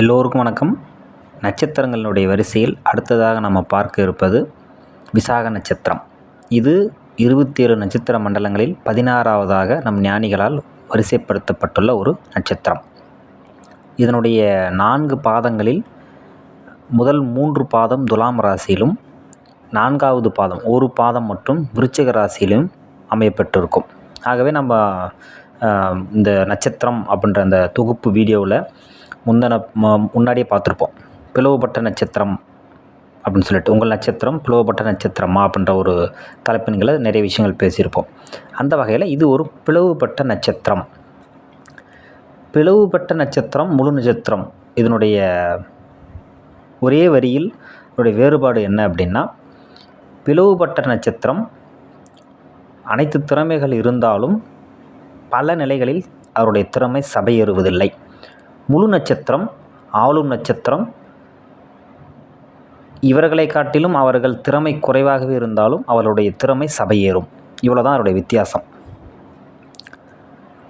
எல்லோருக்கும் வணக்கம். நட்சத்திரங்களுடைய வரிசையில் அடுத்ததாக நம்ம பார்க்க இருப்பது விசாக நட்சத்திரம். இது இருபத்தி ஏழு நட்சத்திர மண்டலங்களில் பதினாறாவதாக நம் ஞானிகளால் வரிசைப்படுத்தப்பட்டுள்ள ஒரு நட்சத்திரம். இதனுடைய நான்கு பாதங்களில் முதல் மூன்று பாதம் துலாம் ராசியிலும் நான்காவது பாதம் ஒரு பாதம் மற்றும் விருச்சிக ராசியிலும் அமையப்பட்டிருக்கும். ஆகவே நம்ம இந்த நட்சத்திரம் அப்படின்ற அந்த தொகுப்பு வீடியோவில் முந்தன முன்னாடியே பார்த்துருப்போம். பிளவுபட்ட நட்சத்திரம் அப்படின்னு சொல்லிட்டு உங்கள் நட்சத்திரம் பிளவுபட்ட நட்சத்திரமா அப்படின்ற ஒரு தலைப்பின்களை நிறைய விஷயங்கள் பேசியிருப்போம். அந்த வகையில் இது ஒரு பிளவுபட்ட நட்சத்திரம். பிளவுபட்ட நட்சத்திரம் முழு நட்சத்திரம் இதனுடைய ஒரே வரியில் இதனுடைய வேறுபாடு என்ன அப்படின்னா பிளவுபட்ட நட்சத்திரம் அனைத்து திறமைகள் இருந்தாலும் பல நிலைகளில் அவருடைய திறமை சபையேறுவதில்லை முழு நட்சத்திரம் ஆளும் நட்சத்திரம். இவர்களை காட்டிலும் அவர்கள் திறமை குறைவாகவே இருந்தாலும் அவர்களுடைய திறமை சபையேறும். இவ்வளோ தான் அவருடைய வித்தியாசம்.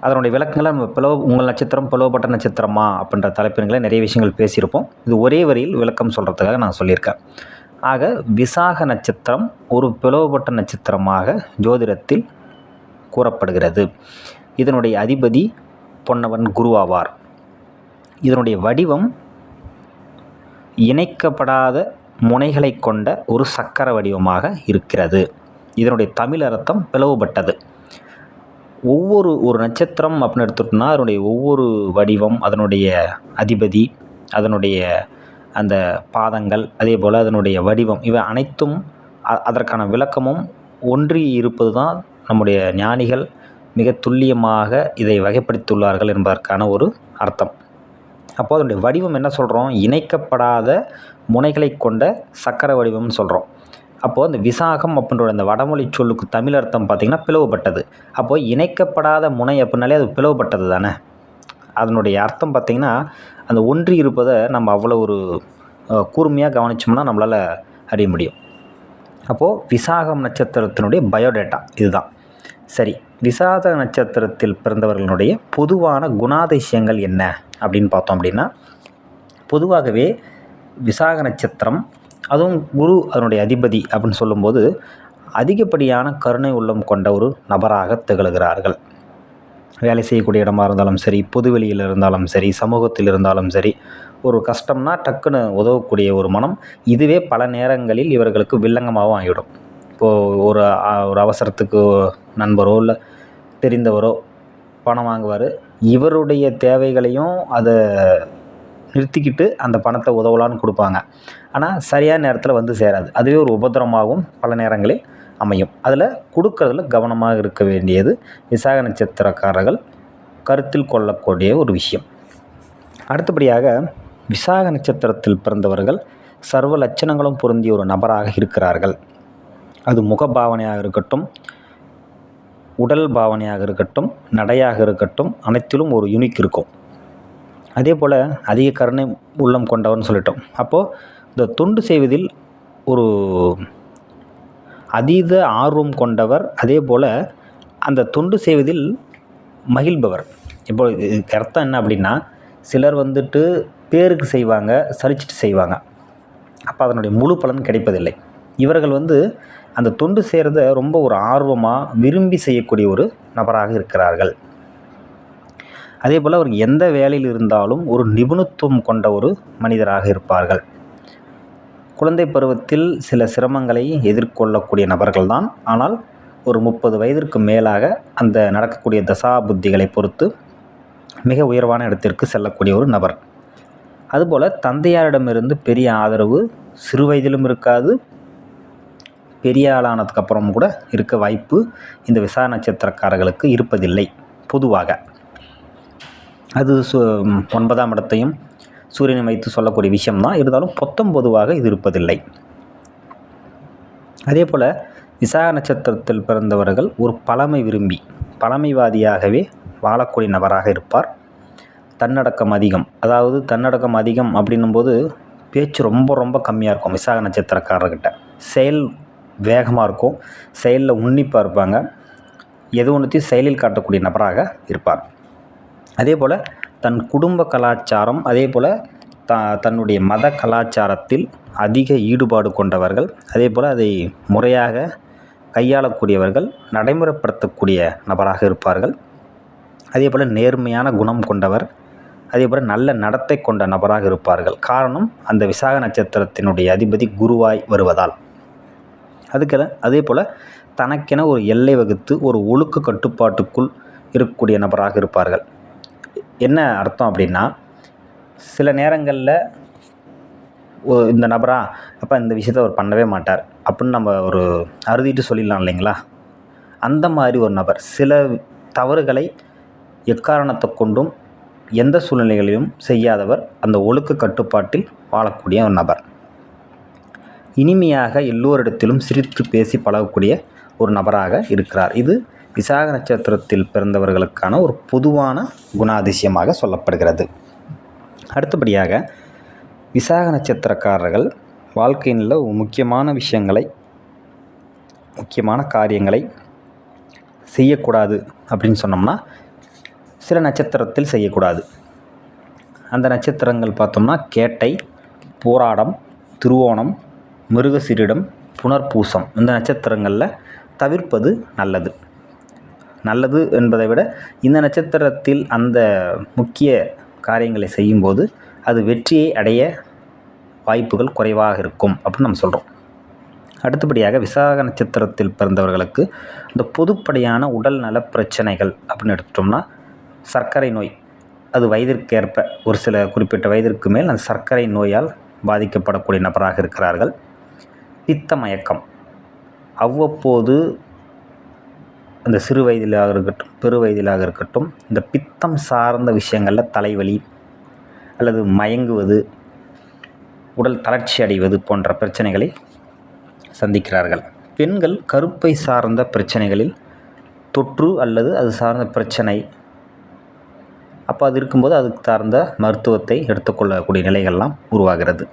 அதனுடைய விளக்கங்களை நம்ம பிளவு உங்கள் நட்சத்திரம் பிளவுபட்ட நட்சத்திரமா அப்படின்ற தலைப்பின்களை நிறைய விஷயங்கள் பேசியிருப்போம். இது ஒரே வரியில் விளக்கம் சொல்கிறதுக்காக நான் சொல்லியிருக்கேன். ஆக விசாக நட்சத்திரம் ஒரு பிளவுபட்ட நட்சத்திரமாக ஜோதிடத்தில் கூறப்படுகிறது. இதனுடைய அதிபதி பொன்னவன் குருவாவார். இதனுடைய வடிவம் இணைக்கப்படாத முனைகளை கொண்ட ஒரு சக்கர வடிவமாக இருக்கிறது. இதனுடைய தமிழ் அர்த்தம் பிளவுபட்டது. ஒவ்வொரு ஒரு நட்சத்திரம் அப்படின்னு எடுத்துட்டோம்னா அதனுடைய ஒவ்வொரு வடிவம் அதனுடைய அதிபதி அதனுடைய அந்த பாதங்கள் அதே போல் அதனுடைய வடிவம் இவை அனைத்தும் அதற்கான விளக்கமும் ஒன்றி இருப்பது தான் நம்முடைய ஞானிகள் மிக துல்லியமாக இதை வகைப்படுத்தியுள்ளார்கள் என்பதற்கான ஒரு அர்த்தம். அப்போ அதனுடைய வடிவம் என்ன சொல்கிறோம் இணைக்கப்படாத முனைகளை கொண்ட சக்கர வடிவம்னு சொல்கிறோம் அப்போது அந்த விசாகம் அப்படின்ற அந்த வடமொழி சொல்லுக்கு தமிழ் அர்த்தம் பார்த்திங்கன்னா பிளவுபட்டது. அப்போது இணைக்கப்படாத முனை அப்படின்னாலே அது பிளவுபட்டது தானே? அதனுடைய அர்த்தம் பார்த்திங்கன்னா அந்த ஒன்றி இருப்பதை நம்ம அவ்வளோ ஒரு கூர்மையாக கவனிச்சோம்னா நம்மளால் அறிய முடியும். அப்போது விசாகம் நட்சத்திரத்தினுடைய பயோடேட்டா இதுதான். சரி விசாக நட்சத்திரத்தில் பிறந்தவர்களுடைய பொதுவான குணாதிசயங்கள் என்ன அப்படின்னு பார்த்தோம் அப்படின்னா பொதுவாகவே விசாக நட்சத்திரம் அதுவும் குரு அதனுடைய அதிபதி அப்படின்னு சொல்லும்போது அதிகப்படியான கருணை உள்ளம் கொண்ட ஒரு நபராக திகழ்கிறார்கள். வேலை செய்யக்கூடிய இடமா இருந்தாலும் சரி பொதுவெளியில் இருந்தாலும் சரி சமூகத்தில் இருந்தாலும் சரி ஒரு கஷ்டம்னா டக்குன்னு உதவக்கூடிய ஒரு மனம் இதுவே பல நேரங்களில் இவர்களுக்கு வில்லங்கமாகவும் ஆகிவிடும். இப்போது ஒரு ஒரு அவசரத்துக்கு நண்பரோ இல்லை தெரிந்தவரோ பணம் வாங்குவார். இவருடைய தேவைகளையும் அதை நிறுத்திக்கிட்டு அந்த பணத்தை உதவலான்னு கொடுப்பாங்க. ஆனால் சரியான நேரத்தில் வந்து சேராது. அதுவே ஒரு உபதிரமாகவும் பல நேரங்களில் அமையும். அதில் கொடுக்கறதுல கவனமாக இருக்க வேண்டியது விசாக நட்சத்திரக்காரர்கள் கருத்தில் கொள்ளக்கூடிய ஒரு விஷயம். அடுத்தபடியாக விசாக நட்சத்திரத்தில் பிறந்தவர்கள் சர்வ லட்சணங்களும் பொருந்திய ஒரு நபராக இருக்கிறார்கள். அது முகபாவனையாக இருக்கட்டும் உடல் பாவனையாக இருக்கட்டும் நடையாக இருக்கட்டும் அனைத்திலும் ஒரு யூனிக் இருக்கும். அதே போல் அதிக கருணை உள்ளம் கொண்டவன் சொல்லிட்டோம். அப்போது இந்த தொண்டு செய்வதில் ஒரு அதீத ஆர்வம் கொண்டவர் அதே போல் அந்த தொண்டு செய்வதில் மகிழ்பவர். இப்போ இதுக்கு அர்த்தம் என்ன அப்படின்னா சிலர் வந்துட்டு பேருக்கு செய்வாங்க சலிச்சிட்டு செய்வாங்க. அப்போ அதனுடைய முழு பலன் கிடைப்பதில்லை. இவர்கள் வந்து அந்த தொண்டு செய்கிறத ரொம்ப ஒரு ஆர்வமாக விரும்பி செய்யக்கூடிய ஒரு நபராக இருக்கிறார்கள். அதே போல் அவர் எந்த வேலையில் இருந்தாலும் ஒரு நிபுணத்துவம் கொண்ட ஒரு மனிதராக இருப்பார்கள். குழந்தை பருவத்தில் சில சிரமங்களை எதிர்கொள்ளக்கூடிய நபர்கள்தான். ஆனால் ஒரு முப்பது வயதிற்கு மேலாக அந்த நடக்கக்கூடிய தசா புத்திகளை பொறுத்து மிக உயர்வான இடத்திற்கு செல்லக்கூடிய ஒரு நபர். அதுபோல் தந்தையாரிடமிருந்து பெரிய ஆதரவு சிறு வயதிலும் இருக்காது பெரிய ஆளானதுக்கு அப்புறம் கூட இருக்க வாய்ப்பு இந்த விசா நட்சத்திரக்காரர்களுக்கு இருப்பதில்லை பொதுவாக. அது சு ஒன்பதாம் இடத்தையும் சூரியனை வைத்து சொல்லக்கூடிய விஷயம்தான். இருந்தாலும் பொத்தம் பொதுவாக இது இருப்பதில்லை. அதே போல் விசாக நட்சத்திரத்தில் பிறந்தவர்கள் ஒரு பழமை விரும்பி பழமைவாதியாகவே வாழக்கூடிய நபராக இருப்பார். தன்னடக்கம் அதிகம். அதாவது தன்னடக்கம் அதிகம் அப்படின்னும்போது பேச்சு ரொம்ப ரொம்ப கம்மியாக இருக்கும் விசாக நட்சத்திரக்காரர்கிட்ட. செயல் வேகமாக இருக்கும். செயலில் உன்னிப்பாக இருப்பாங்க. எது ஒன்றுத்தையும் செயலில் காட்டக்கூடிய நபராக இருப்பார். அதே போல் தன் குடும்ப கலாச்சாரம் அதே போல் த தன்னுடைய மத கலாச்சாரத்தில் அதிக ஈடுபாடு கொண்டவர்கள் அதே போல் அதை முறையாக கையாளக்கூடியவர்கள் நடைமுறைப்படுத்தக்கூடிய நபராக இருப்பார்கள். அதே போல் நேர்மையான குணம் கொண்டவர் அதே போல் நல்ல நடத்தை கொண்ட நபராக இருப்பார்கள். காரணம் அந்த விசாக நட்சத்திரத்தினுடைய அதிபதி குருவாய் வருவதால். அதுக்கெல்லாம் அதே போல் தனக்கென ஒரு எல்லை வகுத்து ஒரு ஒழுக்க கட்டுப்பாட்டுக்குள் இருக்கக்கூடிய நபராக இருப்பார்கள். என்ன அர்த்தம் அப்படின்னா சில நேரங்களில் இந்த நபரா அப்போ இந்த விஷயத்த அவர் பண்ணவே மாட்டார் அப்படின்னு நம்ம ஒரு அறுதிட்டு சொல்லிடலாம் இல்லைங்களா? அந்த மாதிரி ஒரு நபர் சில தவறுகளை எக்காரணத்தை கொண்டும் எந்த சூழ்நிலைகளிலும் செய்யாதவர் அந்த ஒழுக்க கட்டுப்பாட்டில் வாழக்கூடிய ஒரு நபர். இனிமையாக எல்லோரிடத்திலும் சிரித்து பேசி பழகக்கூடிய ஒரு நபராக இருக்கிறார். இது விசாக நட்சத்திரத்தில் பிறந்தவர்களுக்கான ஒரு பொதுவான குணாதிசயமாக சொல்லப்படுகிறது. அடுத்தபடியாக விசாக நட்சத்திரக்காரர்கள் வாழ்க்கையில் முக்கியமான விஷயங்களை முக்கியமான காரியங்களை செய்யக்கூடாது அப்படின்னு சொன்னோம்னா சில நட்சத்திரத்தில் செய்யக்கூடாது. அந்த நட்சத்திரங்கள் பார்த்தோம்னா கேட்டை போராடம் திருவோணம் மிருகசிரிடம் புனர்பூசம் இந்த நட்சத்திரங்களில் தவிர்ப்பது நல்லது. நல்லது என்பதை விட இந்த நட்சத்திரத்தில் அந்த முக்கிய காரியங்களை செய்யும்போது அது வெற்றியை அடைய வாய்ப்புகள் குறைவாக இருக்கும் அப்படின்னு நம்ம சொல்கிறோம் அடுத்தபடியாக விசாக நட்சத்திரத்தில் பிறந்தவர்களுக்கு இந்த பொதுப்படையான உடல் நல பிரச்சனைகள் அப்படின்னு எடுத்துட்டோம்னா சர்க்கரை நோய். அது வயதிற்கேற்ப ஒரு சில குறிப்பிட்ட வயதிற்கு மேல் அந்த சர்க்கரை நோயால் பாதிக்கப்படக்கூடிய நபராக இருக்கிறார்கள். பித்த மயக்கம் அவ்வப்போது அந்த சிறு வயதிலாக இருக்கட்டும் பெரு வயதிலாக இருக்கட்டும் இந்த பித்தம் சார்ந்த விஷயங்களில் தலைவலி அல்லது மயங்குவது உடல் தளர்ச்சி அடைவது போன்ற பிரச்சனைகளை சந்திக்கிறார்கள். பெண்கள் கருப்பை சார்ந்த பிரச்சனைகளில் தொற்று அல்லது அது சார்ந்த பிரச்சனை. அப்போ அது இருக்கும்போது அதுக்கு சார்ந்த மருத்துவத்தை எடுத்துக்கொள்ளக்கூடிய நிலைகள்லாம் உருவாகிறது.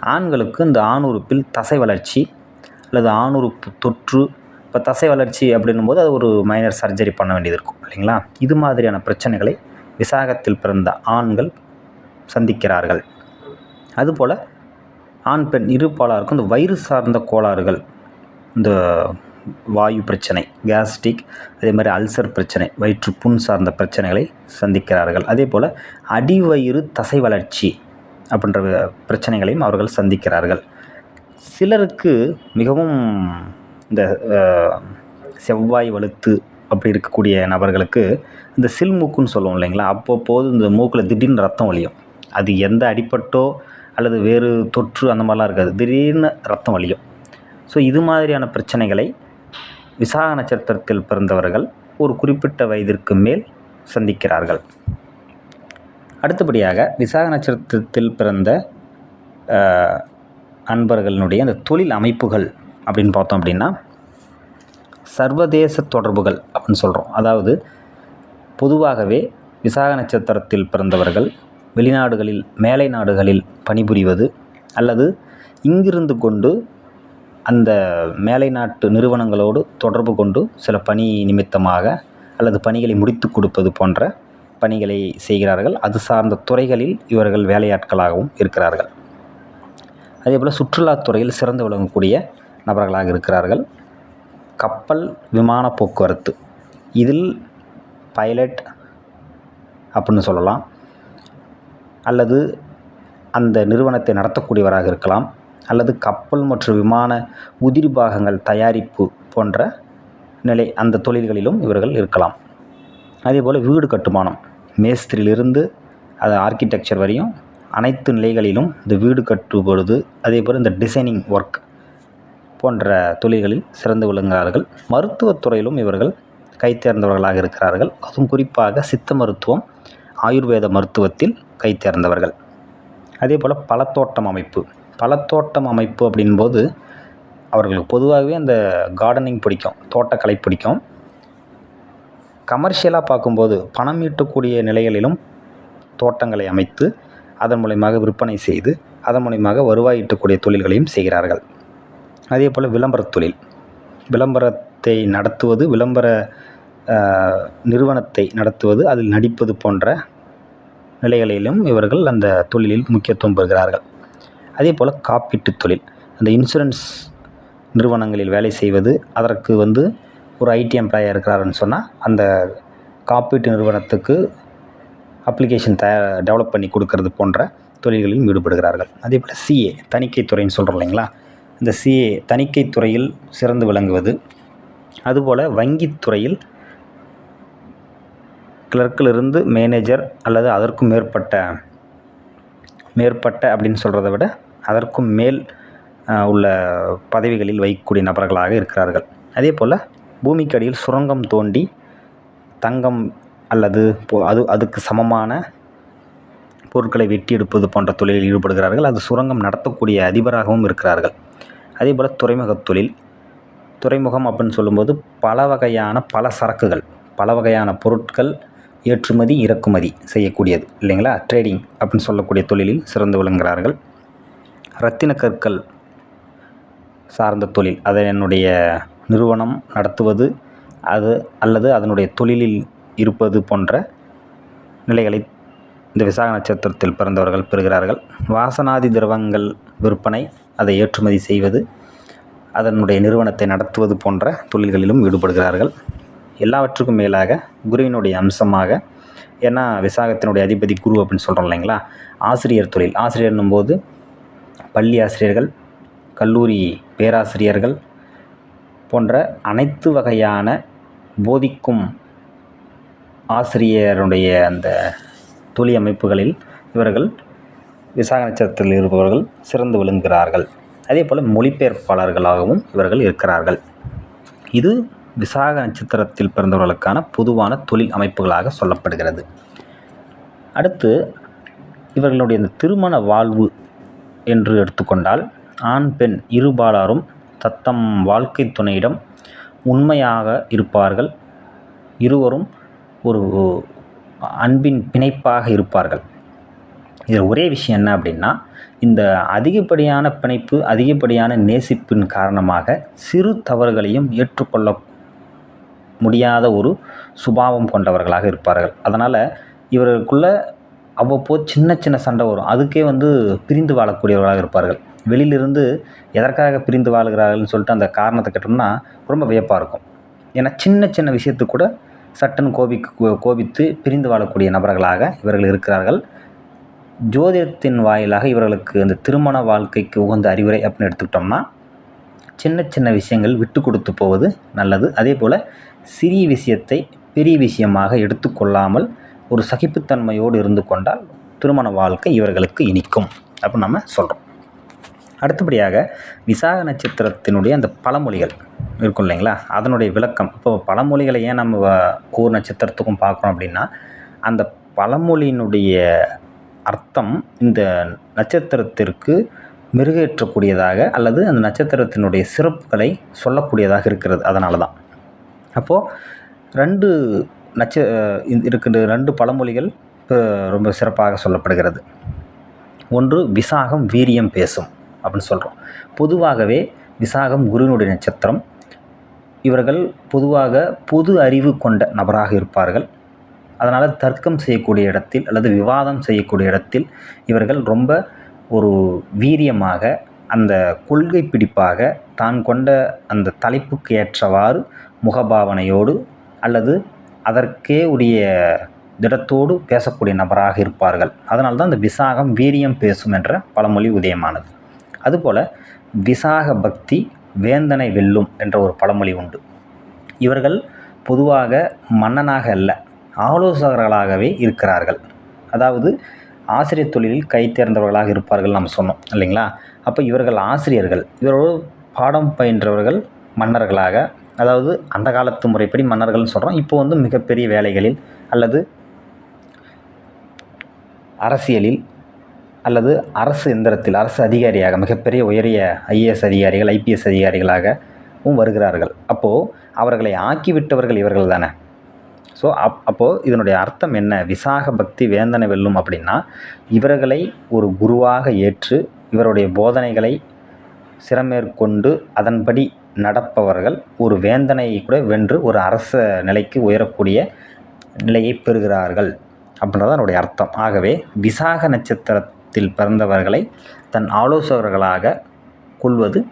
ஆண்களுக்கு இந்த ஆணுறுப்பில் தசை வளர்ச்சி அல்லது ஆணுறுப்பு தொற்று இப்போ தசை வளர்ச்சி அப்படின்னும் போது அது ஒரு மைனர் சர்ஜரி பண்ண வேண்டியது இருக்கும் இல்லைங்களா? இது மாதிரியான பிரச்சனைகளை விசாகத்தில் பிறந்த ஆண்கள் சந்திக்கிறார்கள். அதுபோல் ஆண் பெண் இரு பாலாருக்கும் இந்த வயிறு சார்ந்த கோளாறுகள் இந்த வாயு பிரச்சனை கேஸ்ட்ரிக் அதே மாதிரி அல்சர் பிரச்சனை வயிற்று புண் சார்ந்த பிரச்சனைகளை சந்திக்கிறார்கள். அதே போல் அடிவயிறு தசை வளர்ச்சி அப்படின்ற பிரச்சனைகளையும் அவர்கள் சந்திக்கிறார்கள். சிலருக்கு மிகவும் இந்த செவ்வாய் வலுத்து அப்படி இருக்கக்கூடிய நபர்களுக்கு இந்த சில்மூக்குன்னு சொல்லுவோம் இல்லைங்களா? அப்போப்போது இந்த மூக்கில் திடீர்னு ரத்தம் வலியும். அது எந்த அடிப்பட்டோ அல்லது வேறு தொற்று அந்த மாதிரிலாம் இருக்காது. திடீர்னு ரத்தம் வலியும். ஸோ இது மாதிரியான பிரச்சனைகளை விசாக நட்சத்திரத்தில் பிறந்தவர்கள் ஒரு குறிப்பிட்ட வயதிற்கு மேல் சந்திக்கிறார்கள். அடுத்தபடியாக விசாக நட்சத்திரத்தில் பிறந்த அன்பர்களினுடைய அந்த தொழில் அமைப்புகள் அப்படின்னு பார்த்தோம் அப்படின்னா சர்வதேச தொடர்புகள் அப்படின்னு சொல்கிறோம் அதாவது பொதுவாகவே விசாக நட்சத்திரத்தில் பிறந்தவர்கள் வெளிநாடுகளில் மேலை நாடுகளில் பணிபுரிவது அல்லது இங்கிருந்து கொண்டு அந்த மேலை நாட்டு நிறுவனங்களோடு தொடர்பு கொண்டு சில பணி நிமித்தமாக அல்லது பணிகளை முடித்து கொடுப்பது போன்ற பணிகளை செய்கிறார்கள். அது சார்ந்த துறைகளில் இவர்கள் வேலையாட்களாகவும் இருக்கிறார்கள். அதே போல் சுற்றுலாத்துறையில் சிறந்து விளங்கக்கூடிய நபர்களாக இருக்கிறார்கள். கப்பல் விமான போக்குவரத்து. இதில் பைலட் அப்படின்னு சொல்லலாம். அல்லது அந்த நிறுவனத்தை நடத்தக்கூடியவராக இருக்கலாம். அல்லது கப்பல் மற்றும் விமான உதிரி பாகங்கள் தயாரிப்பு போன்ற நிலை அந்த தொழில்களிலும் இவர்கள் இருக்கலாம். அதேபோல் வீடு கட்டுமானம். மேஸ்திரியிலிருந்து அது ஆர்கிடெக்சர் வரையும் அனைத்து நிலைகளிலும் இந்த வீடு கட்டும்பொழுது அதே போல் இந்த டிசைனிங் ஒர்க் போன்ற தொழில்களில் சிறந்து விளங்குகிறார்கள். மருத்துவத்துறையிலும் இவர்கள் கைத்தேர்ந்தவர்களாக இருக்கிறார்கள். அதுவும் குறிப்பாக சித்த மருத்துவம் ஆயுர்வேத மருத்துவத்தில் கைத்தேர்ந்தவர்கள் அதே போல் பழத்தோட்டம் அமைப்பு. பழத்தோட்டம் அமைப்பு அப்படின்போது அவர்களுக்கு பொதுவாகவே அந்த கார்டனிங் பிடிக்கும் தோட்டக்கலை பிடிக்கும். கமர்ஷியலாக பார்க்கும்போது பணம் ஈட்டக்கூடிய நிலைகளிலும் தோட்டங்களை அமைத்து அதன் மூலயமாக விற்பனை செய்து அதன் மூலயமாக வருவாய் ஈட்டக்கூடிய தொழில்களையும் செய்கிறார்கள். அதே போல் விளம்பரத் தொழில். விளம்பரத்தை நடத்துவது விளம்பர நிறுவனத்தை நடத்துவது அதில் நடிப்பது போன்ற நிலைகளிலும் இவர்கள் அந்த தொழிலில் முக்கியத்துவம் பெறுகிறார்கள். அதே போல் காப்பீட்டு தொழில். அந்த இன்சூரன்ஸ் நிறுவனங்களில் வேலை செய்வது அதற்கு வந்து ஒரு ஐடி எம்ப்ளாயாக இருக்கிறாருன்னு சொன்னால் அந்த காப்பீட்டு நிறுவனத்துக்கு அப்ளிகேஷன் தயார் டெவலப் பண்ணி கொடுக்கறது போன்ற தொழில்களில் ஈடுபடுகிறார்கள். அதே போல் சிஏ தணிக்கைத்துறைன்னு சொல்கிறோம் இல்லைங்களா? இந்த சிஏ தணிக்கைத்துறையில் சிறந்து விளங்குவது. அதுபோல் வங்கித்துறையில் கிளர்க்கிலிருந்து மேனேஜர் அல்லது அதற்கும் மேற்பட்ட மேற்பட்ட அப்படின்னு சொல்கிறத விட அதற்கும் மேல் உள்ள பதவிகளில் வைக்கக்கூடிய நபர்களாக இருக்கிறார்கள். அதே போல் பூமிக்கு அடியில் சுரங்கம் தோண்டி தங்கம் அல்லது அது அதுக்கு சமமான பொருட்களை வெட்டி எடுப்பது போன்ற தொழிலில் ஈடுபடுகிறார்கள். அது சுரங்கம் நடத்தக்கூடிய அதிபராகவும் இருக்கிறார்கள். அதே போல் துறைமுகத் தொழில். துறைமுகம் அப்படின்னு சொல்லும்போது பல வகையான பல சரக்குகள் பல வகையான பொருட்கள் ஏற்றுமதி இறக்குமதி செய்யக்கூடியது இல்லைங்களா? ட்ரேடிங் அப்படின்னு சொல்லக்கூடிய தொழிலில் சிறந்து விளங்குகிறார்கள். ரத்தின கற்கள் சார்ந்த தொழில் அதை என்னுடைய நிறுவனம் நடத்துவது அது அல்லது அதனுடைய தொழிலில் இருப்பது போன்ற நிலைகளை இந்த விசாக நட்சத்திரத்தில் பிறந்தவர்கள் பெறுகிறார்கள். வாசனாதி திரவங்கள் விற்பனை அதை ஏற்றுமதி செய்வது அதனுடைய நிறுவனத்தை நடத்துவது போன்ற தொழில்களிலும் ஈடுபடுகிறார்கள். எல்லாவற்றுக்கும் மேலாக குருவினுடைய அம்சமாக ஏன்னா விசாகத்தினுடைய அதிபதி குரு அப்படின்னு சொல்கிறோம் இல்லைங்களா? ஆசிரியர் தொழில். ஆசிரியர்னும் போது பள்ளி ஆசிரியர்கள் கல்லூரி பேராசிரியர்கள் போன்ற அனைத்து வகையான போதிக்கும் ஆசிரியருடைய அந்த தொழில் அமைப்புகளில் இவர்கள் விசாக நட்சத்திரத்தில் இருப்பவர்கள் சிறந்து விளங்குகிறார்கள். அதே போல் மொழிபெயர்ப்பாளர்களாகவும் இவர்கள் இருக்கிறார்கள். இது விசாக நட்சத்திரத்தில் பிறந்தவர்களுக்கான பொதுவான தொழில் அமைப்புகளாக சொல்லப்படுகிறது. அடுத்து இவர்களுடைய இந்த திருமண வாழ்வு என்று எடுத்துக்கொண்டால் ஆண் பெண் இருபாலாரும் தத்தம் வாழ்க்கை துணையிடம் உண்மையாக இருப்பார்கள். இருவரும் ஒரு அன்பின் பிணைப்பாக இருப்பார்கள். இதில் ஒரே விஷயம் என்ன அப்படின்னா இந்த அதிகப்படியான பிணைப்பு அதிகப்படியான நேசிப்பின் காரணமாக சிறு தவறுகளையும் ஏற்றுக்கொள்ள முடியாத ஒரு சுபாவம் கொண்டவர்களாக இருப்பார்கள். அதனால் இவர்களுக்குள்ள அவ்வப்போது சின்ன சின்ன சண்டை வரும். அதுக்கே வந்து பிரிந்து வாழக்கூடியவர்களாக இருப்பார்கள். வெளியிலிருந்து எதற்காக பிரிந்து வாழுகிறார்கள்னு சொல்லிட்டு அந்த காரணத்தை கேட்டோம்னா ரொம்ப வியப்பாக இருக்கும். ஏன்னா சின்ன சின்ன விஷயத்துக்கு கூட சட்டன் கோபிக்கு கோபித்து பிரிந்து வாழக்கூடிய நபர்களாக இவர்கள் இருக்கிறார்கள். ஜோதிடத்தின் வாயிலாக இவர்களுக்கு அந்த திருமண வாழ்க்கைக்கு உகந்த அறிவுரை அப்படின்னு எடுத்துக்கிட்டோம்னா சின்ன சின்ன விஷயங்கள் விட்டு கொடுத்து போவது நல்லது. அதே போல் சிறிய விஷயத்தை பெரிய விஷயமாக எடுத்துக்கொள்ளாமல் ஒரு சகிப்புத்தன்மையோடு இருந்து கொண்டால் திருமண வாழ்க்கை இவர்களுக்கு இனிக்கும் அப்படின்னு நம்ம சொல்கிறோம் அடுத்தபடியாக விசாக நட்சத்திரத்தினுடைய அந்த பழமொழிகள் இருக்கும் இல்லைங்களா? அதனுடைய விளக்கம். இப்போ பழமொழிகளை ஏன் நம்ம ஒவ்வொரு நட்சத்திரத்துக்கும் பார்க்குறோம் அப்படின்னா அந்த பழமொழியினுடைய அர்த்தம் இந்த நட்சத்திரத்திற்கு மெருகேற்றக்கூடியதாக அல்லது அந்த நட்சத்திரத்தினுடைய சிறப்புகளை சொல்லக்கூடியதாக இருக்கிறது. அதனால தான். அப்போது ரெண்டு நட்ச இருக்கின்ற ரெண்டு பழமொழிகள் ரொம்ப சிறப்பாக சொல்லப்படுகிறது. ஒன்று விசாகம் வீரியம் பேசும். அப்படின்னு சொல்கிறோம் பொதுவாகவே விசாகம் குருவினுடைய நட்சத்திரம் இவர்கள் பொதுவாக பொது அறிவு கொண்ட நபராக இருப்பார்கள். அதனால் தர்க்கம் செய்யக்கூடிய இடத்தில் அல்லது விவாதம் செய்யக்கூடிய இடத்தில் இவர்கள் ரொம்ப ஒரு வீரியமாக அந்த கொள்கை பிடிப்பாக தான் கொண்ட அந்த தலைப்புக்கு ஏற்றவாறு முகபாவனையோடு அல்லது அதற்கே உரிய திடத்தோடு பேசக்கூடிய நபராக இருப்பார்கள். அதனால் தான் இந்த விசாகம் வீரியம் பேசும் என்ற பழமொழி உதயமானது. அதுபோல் விசாக பக்தி வேந்தனை வெல்லும் என்ற ஒரு பழமொழி உண்டு. இவர்கள் பொதுவாக மன்னனாக அல்ல ஆலோசகர்களாகவே இருக்கிறார்கள். அதாவது ஆசிரியர் தொழிலில் கை தேர்ந்தவர்களாக இருப்பார்கள் நம்ம சொன்னோம் இல்லைங்களா? அப்போ இவர்கள் ஆசிரியர்கள் இவரோடு பாடம் பயின்றவர்கள் மன்னர்களாக அதாவது அந்த காலத்து முறைப்படி மன்னர்கள்னு சொல்கிறோம் இப்போ வந்து மிகப்பெரிய வேலைகளில் அல்லது அரசியலில் அல்லது அரசு எந்திரத்தில் அரசு அதிகாரியாக மிகப்பெரிய உயரிய ஐஏஎஸ் அதிகாரிகள் ஐபிஎஸ் அதிகாரிகளாகவும் வருகிறார்கள். அப்போது அவர்களை ஆக்கிவிட்டவர்கள் இவர்கள் தானே? ஸோ அப் அப்போது இதனுடைய அர்த்தம் என்ன? விசாக பக்தி வேந்தனை வெல்லும் அப்படின்னா இவர்களை ஒரு குருவாக ஏற்று இவருடைய போதனைகளை சிறமேற்கொண்டு அதன்படி நடப்பவர்கள் ஒரு வேந்தனை கூட வென்று ஒரு அரச நிலைக்கு உயரக்கூடிய நிலையை பெறுகிறார்கள். அப்படின்றது அதனுடைய அர்த்தம். ஆகவே விசாக நட்சத்திர நட்சத்திரத்தில் பிறந்தவர்களை தன் ஆலோசகர்களாக கொள்வது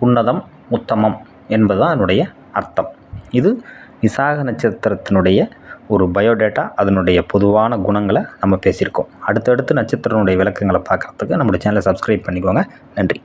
உன்னதம் உத்தமம் என்பதுதான் அதனுடைய அர்த்தம். இது விசாக நட்சத்திரத்தினுடைய ஒரு பயோடேட்டா அதனுடைய பொதுவான குணங்களை நம்ம பேசியிருக்கோம். அடுத்தடுத்து நட்சத்திரனுடைய விளக்கங்களை பார்க்குறதுக்கு நம்மளுடைய சேனலை சப்ஸ்கிரைப் பண்ணிக்கோங்க. நன்றி.